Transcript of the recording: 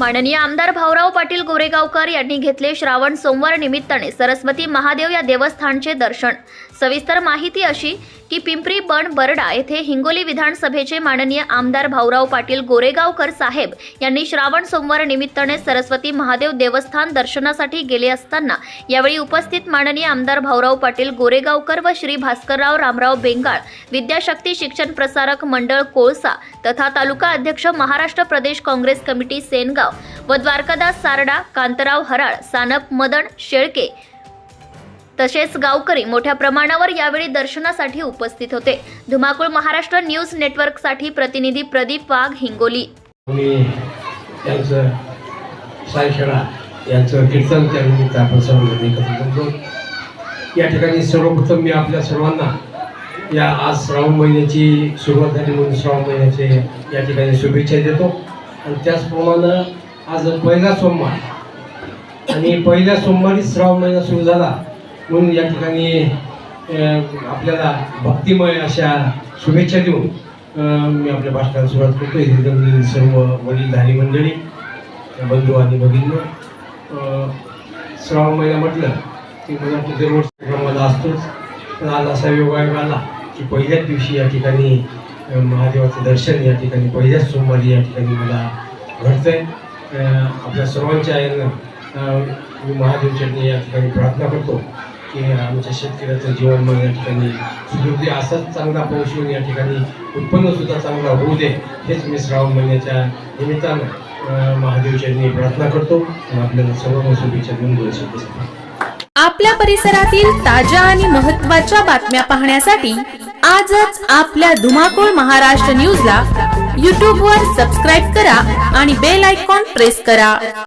माननीय आमदार भाऊराव पाटील गोरेगावकर यांनी घेतले श्रावण सोमवार निमित्ताने सरस्वती महादेव या देवस्थानचे दर्शन. सविस्तर माहिती अशी की पिंपरी बन बरडा येथे हिंगोली विधानसभेचे माननीय आमदार भाऊराव पाटील गोरेगावकर साहेब यांनी श्रावण सोमवार निमित्ताने सरस्वती महादेव देवस्थान दर्शनासाठी गेले असताना यावेळी उपस्थित माननीय आमदार भाऊराव पाटील गोरेगावकर व श्री भास्करराव रामराव बेंगाळ विद्याशक्ती शिक्षण प्रसारक मंडळ कोळसा तथा तालुका अध्यक्ष महाराष्ट्र प्रदेश काँग्रेस कमिटी सेनगाव व द्वारकादास सारडा कांतराव हराळ सानप मदन शेळके तसेच गावकरी मोठ्या प्रमाणावर यावेळी दर्शनासाठी उपस्थित होते. धुमाकूळ महाराष्ट्र न्यूज नेटवर्कसाठी प्रतिनिधी प्रदीप वाघ हिंगोली. त्यांचं सायशळा यांचं कीर्तन त्या निमित्त आपण सर्वजण एकत्र जमतो या ठिकाणी सर्वप्रथम मी आपल्या सर्वांना या आज श्रावण महिन्याची सुरुवात झाली म्हणून श्रावण महिन्याचे या ठिकाणी शुभेच्छा देतो. आणि त्याचप्रमाणे आज पहिला सोमवार. आणि पहिल्या सोमवारी श्रावण महिना सुरू झाला. म्हणून या ठिकाणी आपल्याला भक्तिमय अशा शुभेच्छा देऊन मी आपल्या भाषणाला सुरुवात करतो इथे सर्व सर्व वडीलधारी मंडळी बंधू आणि भगिनी श्रावण महिना म्हटलं की मला वाटतं दरवर्षी क्रमाला असतोच. पण आज असा योगायोग आला की पहिल्याच दिवशी या ठिकाणी महादेवाचं दर्शन या ठिकाणी पहिल्याच सोमवारी या ठिकाणी मला घडतंय. आहे आपल्या सर्वांच्या आईनं मी महादेव चटणी या ठिकाणी प्रार्थना करतो. की आमच्या शेतकऱ्याचं जीवनमान या ठिकाणी सुदृढ असाच चांगला पाऊस येऊन या ठिकाणी उत्पन्न सुद्धा चांगला होऊ दे हेच मी श्रावण महिन्याच्या निमित्तानं अं, प्रार्थना करतो. आपल्याला सर्व शुभेच्छा देऊन दोन शब्द आपल्या परिसरातील ताज्या आणि महत्त्वाच्या बातम्या पाहण्यासाठी आजच आपल्या धुमाकूळ महाराष्ट्र न्यूजला यूट्यूबवर सबस्क्राईब करा आणि बेल आयकॉन प्रेस करा.